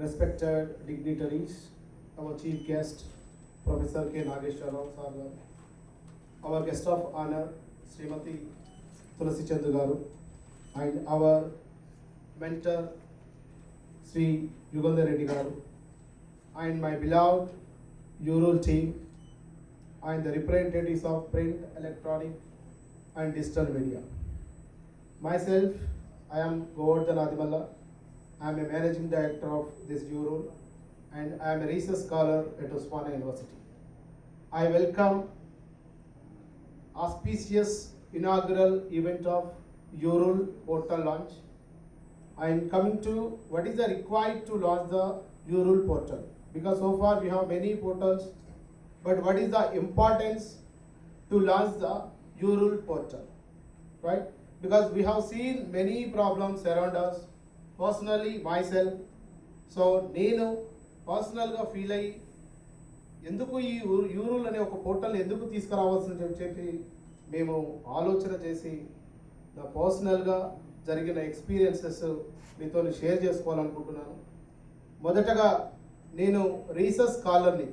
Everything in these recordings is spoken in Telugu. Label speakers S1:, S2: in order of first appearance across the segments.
S1: respected dignitaries, our chief guest, Professor K. Nageshwar Rao sir, our guest of honor, Srimati Tulasi Chandu garu, and our mentor, Sri Yugandhar Reddy garu, and my beloved Ural team, and the representatives of print, electronic, and digital media. Myself, I am Govardhan Adimalla. I am a managing director of this bureau and I am a research scholar at Osmania University. I welcome auspicious inaugural event of Ural portal launch. I am coming to what is the required to launch the Ural portal because so far we have many portals, but what is the importance to launch the Ural portal, right? Because we have seen many problems around us. Personally myself so నేను పర్సనల్గా ఫీల్ అయ్యి ఎందుకు ఈ ఊరు యూరుల్ అనే ఒక పోర్టల్ ఎందుకు తీసుకురావాల్సింది చెప్పి మేము ఆలోచన చేసి నా పర్సనల్గా జరిగిన ఎక్స్పీరియన్సెస్ మీతో షేర్ చేసుకోవాలనుకుంటున్నాను. మొదటగా నేను రీసెర్చ్ స్కాలర్ని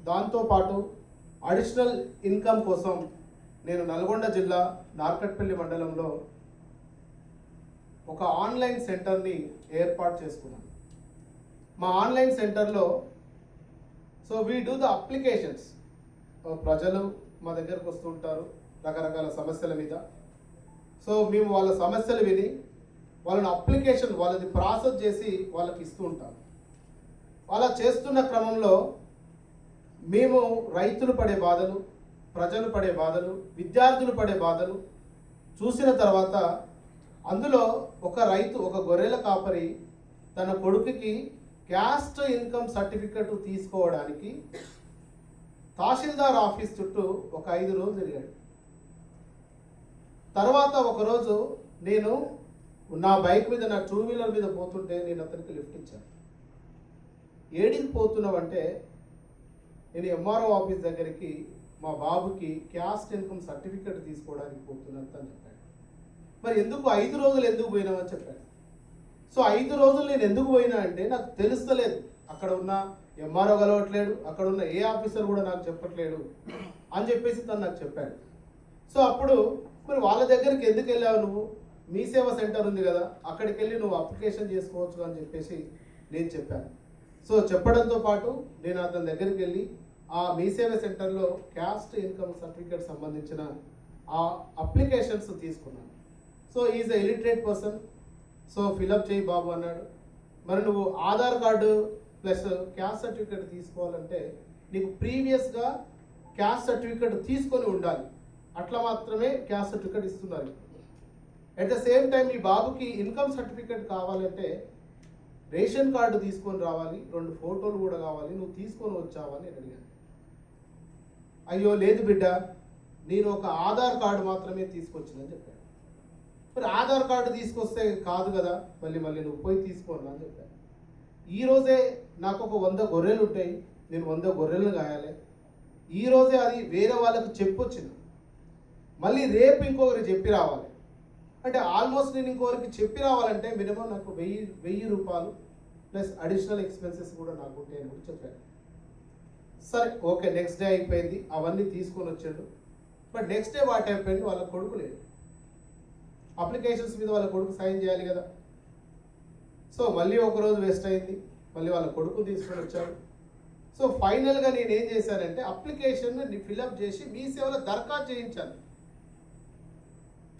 S1: దాంతోపాటు అడిషనల్ ఇన్కమ్ కోసం నేను నల్గొండ జిల్లా నార్కట్పల్లి మండలంలో ఒక ఆన్లైన్ సెంటర్ని ఏర్పాటు చేసుకున్నాను మా ఆన్లైన్ సెంటర్లో so we do the applications. ప్రజలు మా దగ్గరకు వస్తుంటారు రకరకాల సమస్యల మీద. సో మేము వాళ్ళ సమస్యలు విని వాళ్ళని అప్లికేషన్ వాళ్ళది ప్రాసెస్ చేసి వాళ్ళకి ఇస్తూ ఉంటాం. అలా చేస్తున్న క్రమంలో మేము రైతులు పడే బాధలు ప్రజలు పడే బాధలు విద్యార్థులు పడే బాధలు చూసిన తర్వాత అందులో ఒక రైతు ఒక గొర్రెల కాపరి తన కొడుకుకి క్యాస్ట్ ఇన్కమ్ సర్టిఫికెట్ తీసుకోవడానికి తహసీల్దార్ ఆఫీస్ చుట్టూ ఒక ఐదు రోజులు తిరిగాడు. తర్వాత ఒకరోజు నేను నా బైక్ మీద నా టూ వీలర్ మీద పోతుంటే నేను అతనికి లిఫ్ట్ ఇచ్చాను. ఏడికి పోతున్నావంటే నేను ఎంఆర్ఓ ఆఫీస్ దగ్గరికి మా బాబుకి క్యాస్ట్ ఇన్కమ్ సర్టిఫికెట్ తీసుకోవడానికి పోతున్నాను అని చెప్పాడు. మరి ఎందుకు ఐదు రోజులు ఎందుకు పోయినావు అని చెప్పాను సో ఐదు రోజులు నేను ఎందుకు పోయినా అంటే నాకు తెలుస్తలేదు. అక్కడ ఉన్న ఎంఆర్ఓ కలవట్లేడు అక్కడ ఉన్న ఏ ఆఫీసర్ కూడా నాకు చెప్పట్లేడు అని చెప్పేసి తను నాకు చెప్పాడు. సో అప్పుడు మరి వాళ్ళ దగ్గరికి ఎందుకు వెళ్ళావు నువ్వు? మీ సేవ సెంటర్ ఉంది కదా అక్కడికి వెళ్ళి నువ్వు అప్లికేషన్ చేసుకోవచ్చు అని చెప్పేసి నేను చెప్పాను. సో చెప్పడంతో పాటు నేను అతని దగ్గరికి వెళ్ళి ఆ మీ సేవ సెంటర్లో క్యాస్ట్ ఇన్కమ్ సర్టిఫికేట్ సంబంధించిన ఆ అప్లికేషన్స్ తీసుకున్నాను. So is a illiterate person so fill up చేయి బాబు అన్నాడు. మరి నువ్వు Aadhaar card plus caste certificate తీసుకోవాలంటే నీకు ప్రీవియస్గా క్యాస్ట్ సర్టిఫికేట్ తీసుకొని ఉండాలి. అట్లా మాత్రమే క్యాస్ట్ సర్టిఫికేట్ ఇస్తున్నారు. అట్ ద సేమ్ టైం ఈ బాబుకి ఇన్కమ్ సర్టిఫికేట్ కావాలంటే రేషన్ కార్డు తీసుకొని రావాలి. రెండు ఫోటోలు కూడా కావాలి. నువ్వు తీసుకొని వచ్చావా అని అడిగాను. అయ్యో లేదు బిడ్డ. నేను ఒక ఆధార్ కార్డు మాత్రమే తీసుకొచ్చిందని చెప్పాను మరి ఆధార్ కార్డు తీసుకొస్తే కాదు కదా మళ్ళీ మళ్ళీ నువ్వు పోయి తీసుకోను అని చెప్పాను. ఈరోజే నాకు ఒక వంద గొర్రెలు ఉంటాయి నేను వంద గొర్రెలను కాయాలి. ఈ రోజే అది వేరే వాళ్ళకు చెప్పొచ్చింది మళ్ళీ రేపు ఇంకొకరు చెప్పి రావాలి. అంటే ఆల్మోస్ట్ నేను ఇంకొకరికి చెప్పి రావాలంటే మినిమం నాకు వెయ్యి వెయ్యి రూపాయలు ప్లస్ అడిషనల్ ఎక్స్పెన్సెస్ కూడా నాకు ఉంటాయని కూడా చెప్పాను. సరే ఓకే నెక్స్ట్ డే అయిపోయింది. అవన్నీ తీసుకొని వచ్చాడు. బట్ నెక్స్ట్ డే వాట్ అయిపోయింది వాళ్ళ కొడుకు లేడు. అప్లికేషన్స్ మీద వాళ్ళ కొడుకు సైన్ చేయాలి కదా. సో మళ్ళీ ఒకరోజు వేస్ట్ అయింది. మళ్ళీ వాళ్ళ కొడుకు తీసుకొని వచ్చాడు సో ఫైనల్గా నేను ఏం చేశానంటే అప్లికేషన్ ఫిల్అప్ చేసి మీ సేవలో దరఖాస్తు చేయించాను.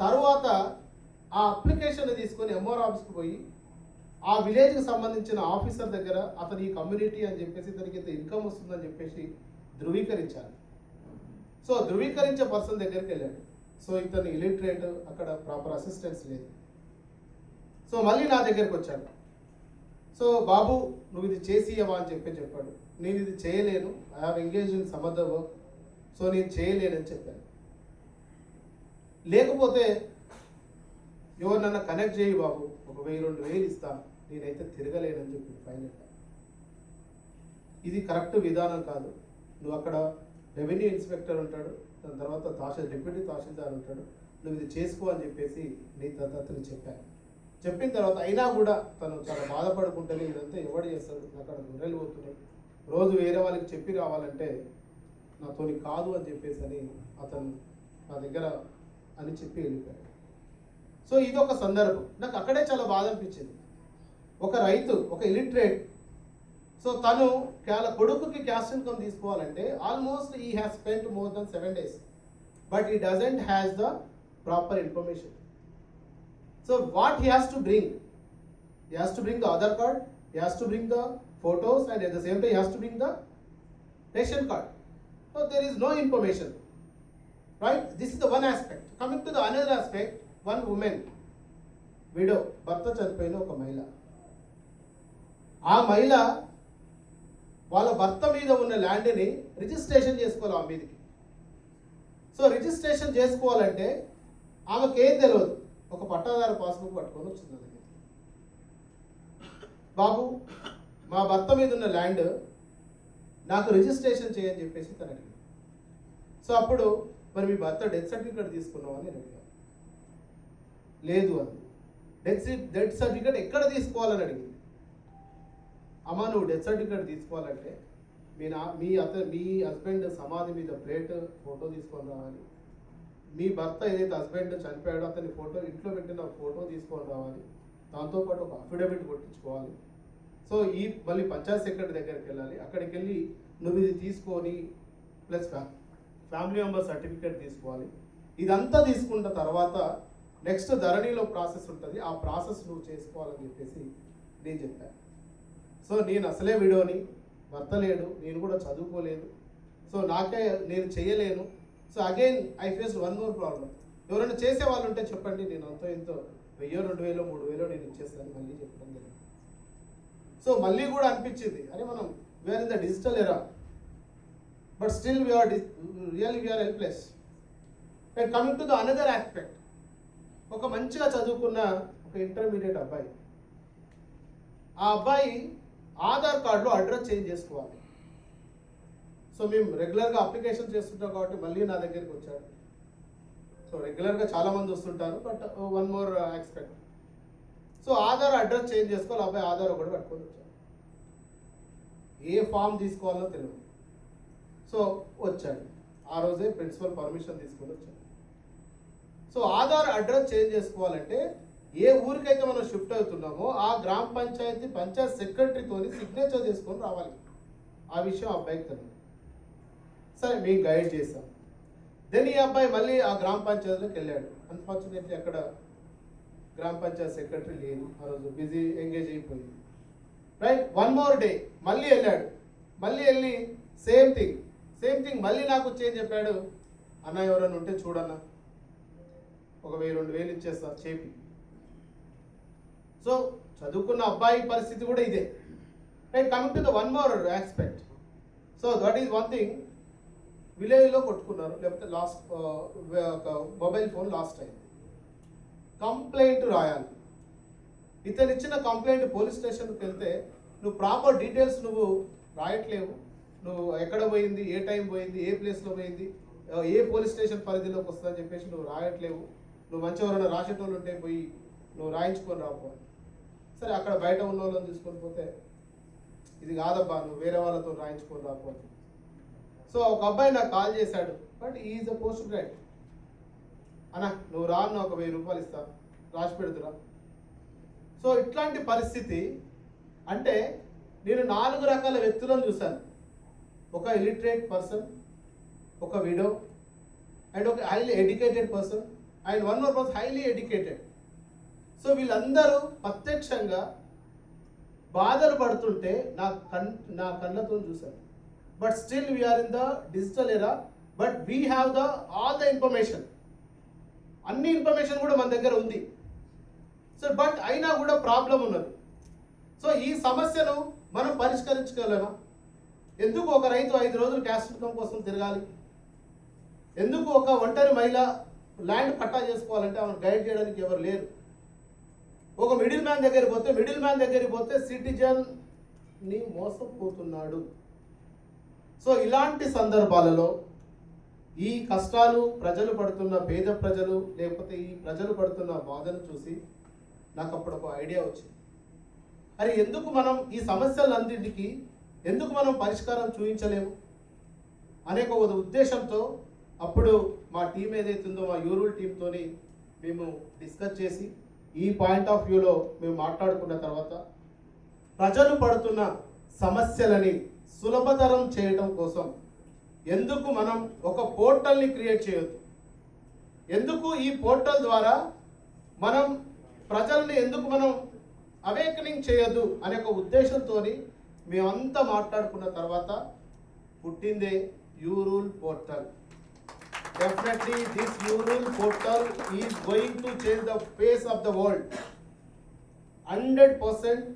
S1: తర్వాత ఆ అప్లికేషన్ తీసుకొని ఎంఆర్ ఆఫీస్కి పోయి ఆ విలేజ్కి సంబంధించిన ఆఫీసర్ దగ్గర అతని ఈ కమ్యూనిటీ అని చెప్పేసి ఇతనికి ఇంత ఇన్కమ్ వస్తుందని చెప్పేసి ధృవీకరించాలి సో ధృవీకరించే పర్సన్ దగ్గరికి వెళ్ళాడు. సో ఇతను ఇలిటరేట్ అక్కడ ప్రాపర్ అసిస్టెన్స్ లేదు. సో మళ్ళీ నా దగ్గరికి వచ్చాడు. సో బాబు నువ్వు ఇది చేసియవా అని చెప్పి చెప్పాడు. నేను ఇది చేయలేను. I have engage in some work so నేను చేయలేనని చెప్పాను లేకపోతే ఎవరినన్నా కనెక్ట్ చేయి బాబు. ఒక వెయ్యి రెండు వేలు ఇస్తా. నేనైతే తిరగలేనని చెప్పి ఫైనల్గా ఇది కరెక్ట్ విధానం కాదు. నువ్వు అక్కడ రెవెన్యూ ఇన్స్పెక్టర్ ఉంటాడు. దాని తర్వాత తహసీల్ డిప్యూటీ తహసీల్దార్ ఉంటాడు. నువ్వు ఇది చేసుకో అని చెప్పేసి నీ అతను చెప్పాను చెప్పిన తర్వాత అయినా కూడా తను చాలా బాధపడుకుంటేనే ఇదంతా ఎవడు చేస్తాడు? అక్కడ గొర్రెలు పోతున్నాయి. రోజు వేరే వాళ్ళకి చెప్పి రావాలంటే నాతోని కాదు అని చెప్పేసి అని అతను నా దగ్గర అని చెప్పి వెళ్ళిపోయాడు. సో ఇది ఒక సందర్భం. నాకు అక్కడే చాలా బాధ అనిపించింది. ఒక రైతు ఒక ఇలిటరేట్ సో తను వాళ్ళ కొడుకుకి క్యాస్ట్ ఇన్కమ్ తీసుకోవాలంటే almost he has spent more than seven days but he doesn't has the proper information so what he has to bring he has to bring the Aadhaar card, he has to bring the photos, and at the same time, he has to bring the ration card. So there is no information. Right? This is the one aspect. Coming to the another aspect, one woman, widow, భర్త చనిపోయిన ఒక మహిళ ఆ మహిళ వాళ్ళ భర్త మీద ఉన్న ల్యాండ్ని రిజిస్ట్రేషన్ చేసుకోవాలి ఆ మీదకి. సో రిజిస్ట్రేషన్ చేసుకోవాలంటే ఆమెకి ఏం తెలియదు ఒక పట్టాదారు పాస్బుక్ పట్టుకొని వచ్చింది బాబు మా భర్త మీద ఉన్న ల్యాండ్ నాకు రిజిస్ట్రేషన్ చేయని చెప్పేసి తను అడిగింది. సో అప్పుడు మరి మీ భర్త డెత్ సర్టిఫికేట్ తీసుకున్నావు అని అడిగాను. లేదు అది. డెత్ డెత్ సర్టిఫికేట్ ఎక్కడ తీసుకోవాలని అడిగింది. అమ్మ నువ్వు డెత్ సర్టిఫికేట్ తీసుకోవాలంటే మీ నా మీ అత మీ హస్బెండ్ సమాధి మీద ప్లేట్ ఫోటో తీసుకొని రావాలి. మీ భర్త ఏదైతే హస్బెండ్ చనిపోయాడో అతని ఫోటో ఇంట్లో పెట్టిన ఫోటో తీసుకొని రావాలి. దాంతోపాటు ఒక అఫిడవిట్ కొట్టించుకోవాలి. సో ఈ మళ్ళీ పంచాయత్ సెక్రటరీ దగ్గరికి వెళ్ళాలి. అక్కడికి వెళ్ళి నువ్వు ఇది తీసుకొని ప్లస్ ఫ్యామిలీ మెంబర్ సర్టిఫికేట్ తీసుకోవాలి. ఇదంతా తీసుకున్న తర్వాత నెక్స్ట్ ధరణిలో ప్రాసెస్ ఉంటుంది. ఆ ప్రాసెస్ నువ్వు చేసుకోవాలని చెప్పేసి నేను చెప్పాను. సో నేను అసలే విడోని భర్త లేడు నేను కూడా చదువుకోలేదు. సో నాకే నేను చేయలేను. So again I face one more problem ఎవరైనా చేసే వాళ్ళు ఉంటే చెప్పండి నేను అంతో ఎంతో వెయ్యో రెండు వేలో మూడు వేలో నేను ఇచ్చేస్తాను మళ్ళీ చెప్పడం జరిగింది. సో మళ్ళీ కూడా అనిపించింది అరే మనం we are in the digital era but still we are really we are helpless and coming to the another aspect ఒక మంచిగా చదువుకున్న ఒక ఇంటర్మీడియట్ అబ్బాయి. ఆ అబ్బాయి ఆధార్ కార్డులో అడ్రస్ చేంజ్ చేసుకోవాలి. సో మేము రెగ్యులర్గా అప్లికేషన్ చేస్తుంటాం కాబట్టి మళ్ళీ నా దగ్గరికి వచ్చాడు సో రెగ్యులర్గా చాలామంది వస్తుంటారు but one more expect. So Aadhaar address change చేసుకోవాలి అబ్బాయి ఆధార్ ఒకటి పట్టుకొని వచ్చాడు. ఏ ఫామ్ తీసుకోవాలో తెలియదు. సో వచ్చాడు. ఆ రోజే ప్రిన్సిపల్ పర్మిషన్ తీసుకొని వచ్చాడు. సో ఆధార్ అడ్రస్ చేంజ్ చేసుకోవాలంటే ఏ ఊరికైతే మనం షిఫ్ట్ అవుతున్నామో ఆ గ్రామ పంచాయతీ పంచాయత్ సెక్రటరీతోని సిగ్నేచర్ చేసుకొని రావాలి. ఆ విషయం అబ్బాయికి తెలియదు. సరే మేము గైడ్ చేసాం దెన్ ఈ అబ్బాయి మళ్ళీ ఆ గ్రామ పంచాయతీలోకి వెళ్ళాడు. అన్ఫార్చునేట్లీ అక్కడ గ్రామ పంచాయత్ సెక్రటరీ లేదు ఆ రోజు బిజీ ఎంగేజ్ అయిపోయింది. రైట్ వన్ మోర్ డే మళ్ళీ వెళ్ళాడు. మళ్ళీ వెళ్ళి సేమ్ థింగ్ సేమ్ థింగ్ మళ్ళీ నాకు వచ్చేయని చెప్పాడు? అన్న ఎవరైనా ఉంటే చూడన్నా. ఒక వెయ్యి రెండు వేలు ఇచ్చేస్తా. చేపి. సో చదువుకున్న అబ్బాయి పరిస్థితి కూడా ఇదే. Right coming to the one more aspect so that is one thing విలేజ్లో కొట్టుకున్నారు లేకపోతే లాస్ట్ మొబైల్ ఫోన్ లాస్ట్ అయింది కంప్లైంట్ రాయాలి. ఇతను ఇచ్చిన కంప్లైంట్ పోలీస్ స్టేషన్కి వెళ్తే నువ్వు ప్రాపర్ డీటెయిల్స్ నువ్వు రాయట్లేవు. నువ్వు ఎక్కడ పోయింది ఏ టైం పోయింది ఏ ప్లేస్లో పోయింది ఏ పోలీస్ స్టేషన్ పరిధిలోకి వస్తుందని చెప్పేసి నువ్వు రాయట్లేవు. నువ్వు మంచి ఎవరైనా రాసేటోళ్ళు ఉంటే పోయి నువ్వు రాయించుకొని రాకపోవాలి సరే అక్కడ బయట ఉన్న వాళ్ళని తీసుకొని పోతే ఇది కాదబ్బా నువ్వు వేరే వాళ్ళతో రాయించుకొని రాకపోతే సో ఒక అబ్బాయి నాకు కాల్ చేశాడు. But is a post grad అన్నా నువ్వు రాను ఒక వెయ్యి రూపాయలు ఇస్తా. రాసి పెడుతురా. సో ఇట్లాంటి పరిస్థితి అంటే నేను నాలుగు రకాల వ్యక్తులను చూశాను. ఒక ఇలిటరేట్ పర్సన్ ఒక విడో అండ్ ఒక highly educated person and one more person highly educated so వీళ్ళందరూ ప్రత్యక్షంగా బాధలు పడుతుంటే నా కన్ నా కళ్ళతో చూశాను but still we're in the digital era but we have the all the information అన్ని ఇన్ఫర్మేషన్ కూడా మన దగ్గర ఉంది. సో బట్ అయినా కూడా ప్రాబ్లం ఉన్నది. సో ఈ సమస్యను మనం పరిష్కరించగలమా? ఎందుకు ఒక రైతు ఐదు రోజులు క్యాస్ట్ ఇన్కమ్ కోసం తిరగాలి? ఎందుకు ఒక ఒంటరి మహిళ ల్యాండ్ పట్టా చేసుకోవాలంటే ఆమెను గైడ్ చేయడానికి ఎవరు లేరు? ఒక మిడిల్ మ్యాన్ దగ్గరికి పోతే మిడిల్ మ్యాన్ దగ్గరికి పోతే సిటిజన్ని మోసపోతున్నాడు. సో ఇలాంటి సందర్భాలలో ఈ కష్టాలు ప్రజలు పడుతున్న పేద ప్రజలు లేకపోతే ఈ ప్రజలు పడుతున్న బాధను చూసి నాకు అప్పుడు ఒక ఐడియా వచ్చింది. అరే ఎందుకు మనం ఈ సమస్యలన్నింటికి ఎందుకు మనం పరిష్కారం చూపించలేము అనే ఒక ఉద్దేశంతో అప్పుడు మా టీం ఏదైతే ఉందో మా యూరల్ టీంతోని మేము డిస్కస్ చేసి ఈ పాయింట్ ఆఫ్ వ్యూలో మేము మాట్లాడుకున్న తర్వాత ప్రజలు పడుతున్న సమస్యలని సులభతరం చేయడం కోసం ఎందుకు మనం ఒక పోర్టల్ని క్రియేట్ చేయొద్దు? ఎందుకు ఈ పోర్టల్ ద్వారా మనం ప్రజల్ని ఎందుకు మనం అవేకనింగ్ చేయొద్దు అనే ఒక ఉద్దేశంతో మేమంతా మాట్లాడుకున్న తర్వాత పుట్టిందే URule portal. Definitely this URule portal is going to change the face of the world hundred percent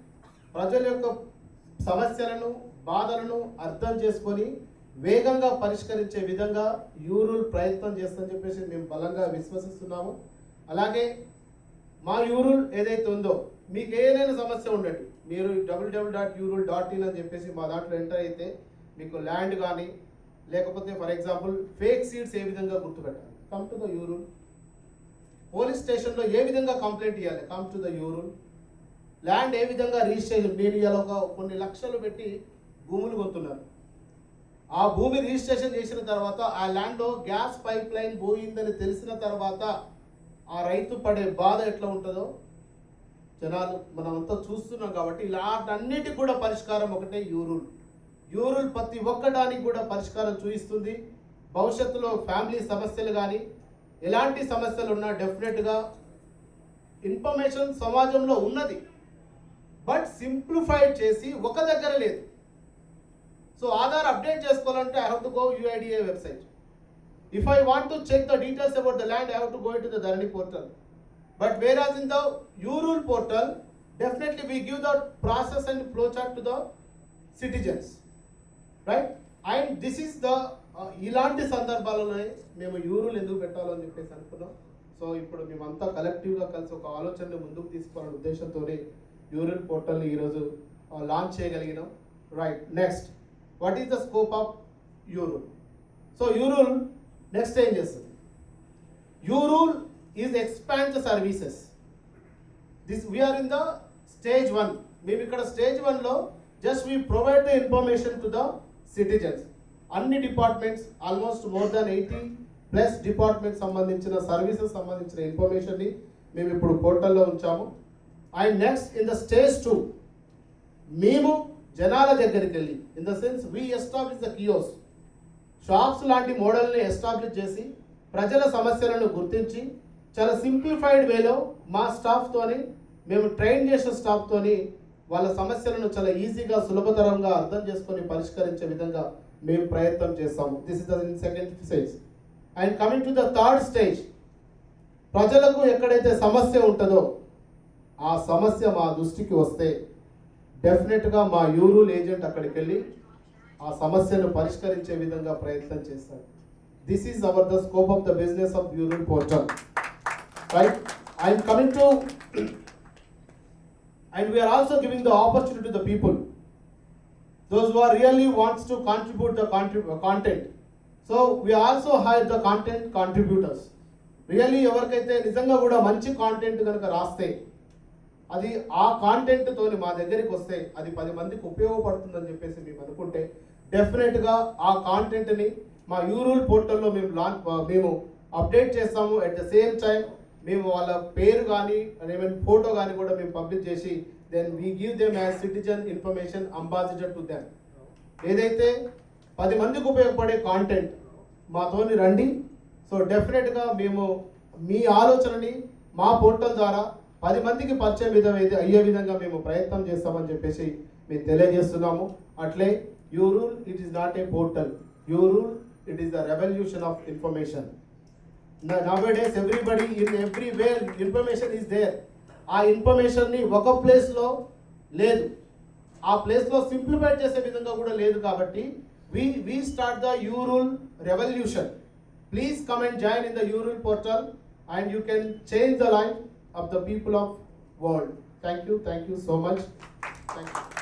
S1: ప్రజల యొక్క సమస్యలను బాధలను అర్థం చేసుకొని వేగంగా పరిష్కరించే విధంగా యూరూల్ ప్రయత్నం చేస్తుందని చెప్పేసి మేము బలంగా విశ్వసిస్తున్నాము. అలాగే మా యూరూల్ ఏదైతే ఉందో మీకు ఏదైనా సమస్య ఉండండి మీరు W W dot URule dot in అని చెప్పేసి మా దాంట్లో ఎంటర్ అయితే మీకు ల్యాండ్ కానీ లేకపోతే ఫర్ ఎగ్జాంపుల్ ఫేక్ సీడ్స్ ఏ విధంగా గుర్తుపెట్టాలి? Come to the URule police స్టేషన్లో ఏ విధంగా కంప్లైంట్ ఇవ్వాలి come to the URule land ఏ విధంగా రిజిస్ట్రేషన్ నేను ఇవాళ ఒక కొన్ని లక్షలు పెట్టి భూములు కొంటున్నారు ఆ భూమి రిజిస్ట్రేషన్ చేసిన తర్వాత ఆ ల్యాండ్లో గ్యాస్ పైప్ లైన్ పోయిందని తెలిసిన తర్వాత ఆ రైతు పడే బాధ ఎట్లా ఉంటుందో జనాలు మనమంతా చూస్తున్నాం కాబట్టి ఇలాంటన్నిటికి కూడా పరిష్కారం ఒకటే యూరూల్ యూరూల్ ప్రతి ఒక్కడానికి కూడా పరిష్కారం చూపిస్తుంది. భవిష్యత్తులో ఫ్యామిలీ సమస్యలు కానీ ఎలాంటి సమస్యలు ఉన్నా డెఫినెట్గా ఇన్ఫర్మేషన్ సమాజంలో ఉన్నది. బట్ సింప్లిఫైడ్ చేసి ఒక దగ్గర లేదు. సో ఆధార్ అప్డేట్ చేసుకోవాలంటే I have to go UIDA website. If I want to check the details about the land I have to go to the Dharani portal. But whereas in the URule portal definitely we give the process and flow chart to the citizens. Right and this is the ఇలాంటి సందర్భాలలోనే మేము యూరులు ఎందుకు పెట్టాలని చెప్పేసి అనుకున్నాం. సో ఇప్పుడు మేమంతా కలెక్టివ్గా కలిసి ఒక ఆలోచనని ముందుకు తీసుకోవాలనే ఉద్దేశంతోనే యూరిన్ పోర్టల్ని ఈరోజు launch చేయగలిగినాం. Right next what is the scope of URule? So URule next ఏం చేస్తుంది? URule is expand the services this we're in the stage one మేము ఇక్కడ స్టేజ్ వన్లో just we provide the information to the citizens అన్ని departments almost more than eighty plus department సంబంధించిన సర్వీసెస్ సంబంధించిన ఇన్ఫర్మేషన్ని మేము ఇప్పుడు పోర్టల్లో ఉంచాము. And next in the stage two మేము జనాల దగ్గరికి వెళ్ళి in the sense we establish the kiosk shops లాంటి మోడల్ని ఎస్టాబ్లిష్ చేసి ప్రజల సమస్యలను గుర్తించి చాలా సింప్లిఫైడ్ వేలో మా స్టాఫ్తోని మేము ట్రైన్ చేసిన స్టాఫ్తోని వాళ్ళ సమస్యలను చాలా ఈజీగా సులభతరంగా అర్థం చేసుకొని పరిష్కరించే విధంగా మేము ప్రయత్నం చేస్తాము. This is the second stage and coming to the third stage ప్రజలకు ఎక్కడైతే సమస్య ఉంటుందో ఆ సమస్య మా దృష్టికి వస్తే డెఫినెట్గా మా యూరూల్ ఏజెంట్ అక్కడికి వెళ్ళి ఆ సమస్యను పరిష్కరించే విధంగా ప్రయత్నం చేస్తారు. This is our the scope of the business of URule portal. Right I'm coming to and we're also giving the opportunity the people those who are really wants to contribute the content so we also hire the content contributors really ఎవరికైతే నిజంగా కూడా మంచి కాంటెంట్ కనుక రాస్తే అది ఆ కాంటెంట్తో మా దగ్గరికి వస్తే అది పది మందికి ఉపయోగపడుతుందని చెప్పేసి మేము అనుకుంటే డెఫినెట్గా ఆ కాంటెంట్ని మా యూరూల్ పోర్టల్లో మేము లాంచ్ మేము అప్డేట్ చేస్తాము అట్ ద సేమ్ టైం మేము వాళ్ళ పేరు కానీ ఏమైనా ఫోటో కానీ కూడా మేము పబ్లిష్ చేసి then we give them as citizen information ambassador to them ఏదైతే పది మందికి ఉపయోగపడే కాంటెంట్ మాతోని రండి. సో డెఫినెట్గా మేము మీ ఆలోచనని మా పోర్టల్ ద్వారా పది మందికి పరిచయం విధం అయితే అయ్యే విధంగా మేము ప్రయత్నం చేస్తామని చెప్పేసి మేము తెలియజేస్తున్నాము. అట్లే URule it is not a portal URule it is the revolution of information nowadays everybody in everywhere information is there ఆ ఇన్ఫర్మేషన్ని ఒక ప్లేస్లో లేదు. ఆ ప్లేస్లో సింప్లిఫై చేసే విధంగా కూడా లేదు కాబట్టి we we start the URule revolution please come and join in the URule portal and you can change the life of the people of world thank you thank you so much thank you